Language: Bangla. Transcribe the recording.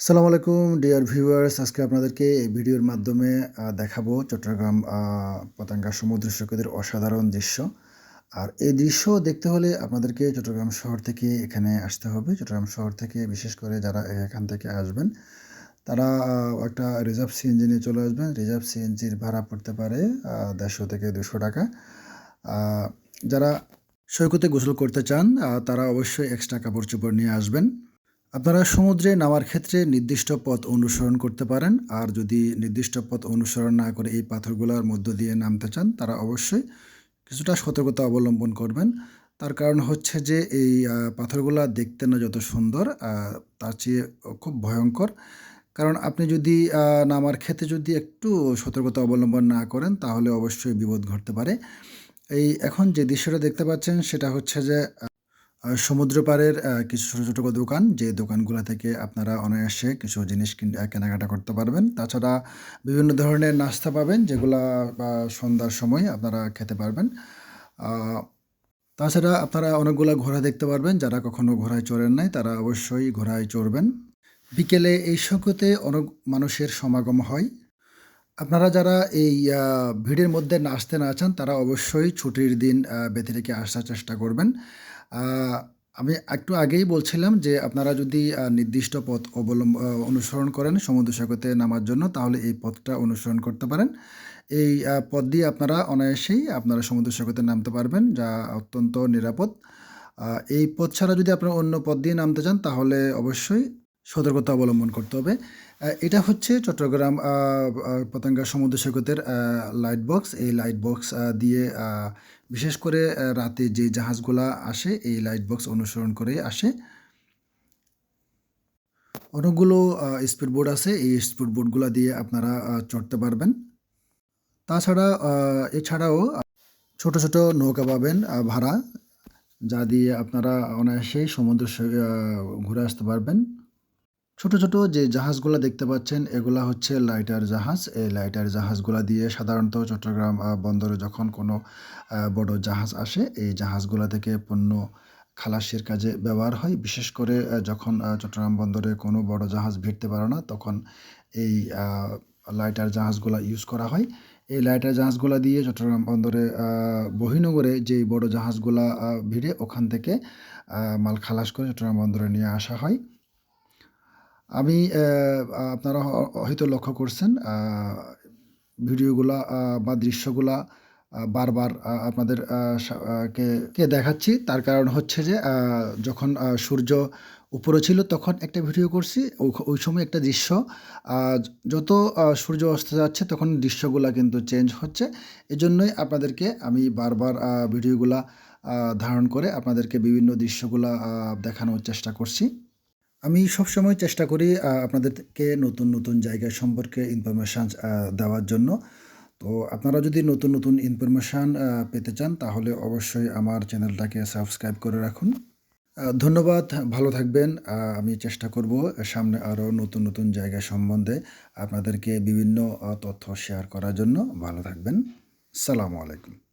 সালাম আলাইকুম, ডিয়ার ভিউয়ার্স। আজকে আপনাদেরকে এই ভিডিওর মাধ্যমে দেখাবো চট্টগ্রাম পতাঙ্গা সমুদ্র সৈকতের অসাধারণ দৃশ্য। আর এই দৃশ্য দেখতে হলে আপনাদেরকে চট্টগ্রাম শহর থেকে এখানে আসতে হবে। চট্টগ্রাম শহর থেকে বিশেষ করে যারা এখান থেকে আসবেন, তারা একটা রিজার্ভ সিএনজি নিয়ে চলে আসবেন। রিজার্ভ সিএনজির ভাড়া পড়তে পারে দেড়শো থেকে দুশো টাকা। যারা সৈকতে গোসল করতে চান তারা অবশ্যই এক্সট্রা কাপড় চোপড় নিয়ে আসবেন। আপনারা সমুদ্রে নামার ক্ষেত্রে নির্দিষ্ট পথ অনুসরণ করতে পারেন। আর যদি নির্দিষ্ট পথ অনুসরণ না করে এই পাথরগুলোর মধ্য দিয়ে নামতে চান, তারা অবশ্যই কিছুটা সতর্কতা অবলম্বন করবেন। তার কারণ হচ্ছে যে এই পাথরগুলো দেখতে না যত সুন্দর তার চেয়ে খুব ভয়ঙ্কর। কারণ আপনি যদি নামার ক্ষেত্রে যদি একটু সতর্কতা অবলম্বন না করেন, তাহলে অবশ্যই বিপদ ঘটতে পারে। এই এখন যে দৃশ্যটা দেখতে পাচ্ছেন, সেটা হচ্ছে যে সমুদ্র পাড়ের কিছু ছোটো ছোটো দোকান, যে দোকানগুলো থেকে আপনারা অনায়াসে কিছু জিনিস কিন- কেনাকাটা করতে পারবেন। তাছাড়া বিভিন্ন ধরনের নাস্তা পাবেন, যেগুলা সন্ধ্যার সময় আপনারা খেতে পারবেন। তাছাড়া আপনারা অনেকগুলো ঘোড়া দেখতে পারবেন, যারা কখনো ঘোড়ায় চড়েন নাই, তারা অবশ্যই ঘোড়ায় চড়বেন। বিকেলে এই সৈকতে অনেক মানুষের সমাগম হয়। আপনারা যারা এই ভিড়ের মধ্যে নাচতে না চান, তারা অবশ্যই ছুটির দিন বেঁধে রেখে আসার চেষ্টা করবেন। আমি একটু আগেই বলছিলাম যে আপনারা যদি নির্দিষ্ট পথ অবলম্ব অনুসরণ করেন সমুদ্র সৈকতে নামার জন্য, তাহলে এই পথটা অনুসরণ করতে পারেন। এই পথ দিয়ে আপনারা অনায়াসেই আপনারা সমুদ্র সৈকতে নামতে পারবেন, যা অত্যন্ত নিরাপদ। এই পথ ছাড়া যদি আপনারা অন্য পথ দিয়ে নামতে চান, তাহলে অবশ্যই সতর্কতা অবলম্বন করতে হবে। এটা হচ্ছে চট্টগ্রাম আহ, সমুদ্র সৈকতের লাইট বক্স এই লাইট বক্স দিয়ে বিশেষ করে রাতে যে জাহাজগুলা আসে এই লাইট বক্স অনুসরণ করে আসে। অনেকগুলো স্পিড বোর্ড আছে। এই স্পিড বোটগুলো দিয়ে আপনারা চড়তে পারবেন। তাছাড়া এছাড়াও ছোট ছোট নৌকা পাবেন ভাড়া। যা দিয়ে আপনারা অনায়াসেই সমুদ্র ঘুরে আসতে পারবেন। ছোট ছোট যে জাহাজগুলো দেখতে পাচ্ছেন, এগুলা হচ্ছে লাইটার জাহাজ। এই লাইটার জাহাজগুলা দিয়ে সাধারণত চট্টগ্রাম বন্দরে যখন কোনো বড় জাহাজ আসে, এই জাহাজগুলা থেকে পণ্য খালাসের কাজে ব্যবহার হয়। বিশেষ করে যখন চট্টগ্রাম বন্দরে কোনো বড় জাহাজ ভিড়তে পারে না, তখন এই লাইটার জাহাজগুলা ইউজ করা হয়। এই লাইটার জাহাজগুলা দিয়ে চট্টগ্রাম বন্দরে বহিনগরে যে বড় জাহাজগুলা ভিড়ে, ওখান থেকে মাল খালাস করে চট্টগ্রাম বন্দরে নিয়ে আসা হয়। আমি আপনারা হয়তো লক্ষ্য করছেন ভিডিওগুলা বা দৃশ্যগুলা বারবার আপনাদের কে কে দেখাচ্ছি। তার কারণ হচ্ছে যে যখন সূর্য উপরে ছিল তখন একটা ভিডিও করছি। ওই সময় একটা দৃশ্য যত সূর্য অস্ত যাচ্ছে তখন দৃশ্যগুলা কিন্তু চেঞ্জ হচ্ছে। এজন্যই আপনাদেরকে আমি বারবার ভিডিওগুলা ধারণ করে আপনাদেরকে বিভিন্ন দৃশ্যগুলা দেখানোর চেষ্টা করছি। আমি সবসময় চেষ্টা করি আপনাদেরকে নতুন নতুন জায়গা সম্পর্কে ইনফরমেশান দেওয়ার জন্য। তো আপনারা যদি নতুন নতুন ইনফরমেশান পেতে চান, তাহলে অবশ্যই আমার চ্যানেলটাকে সাবস্ক্রাইব করে রাখুন। ধন্যবাদ, ভালো থাকবেন। আমি চেষ্টা করব সামনে আরও নতুন নতুন জায়গা সম্বন্ধে আপনাদেরকে বিভিন্ন তথ্য শেয়ার করার জন্য। ভালো থাকবেন। সালামু আলাইকুম।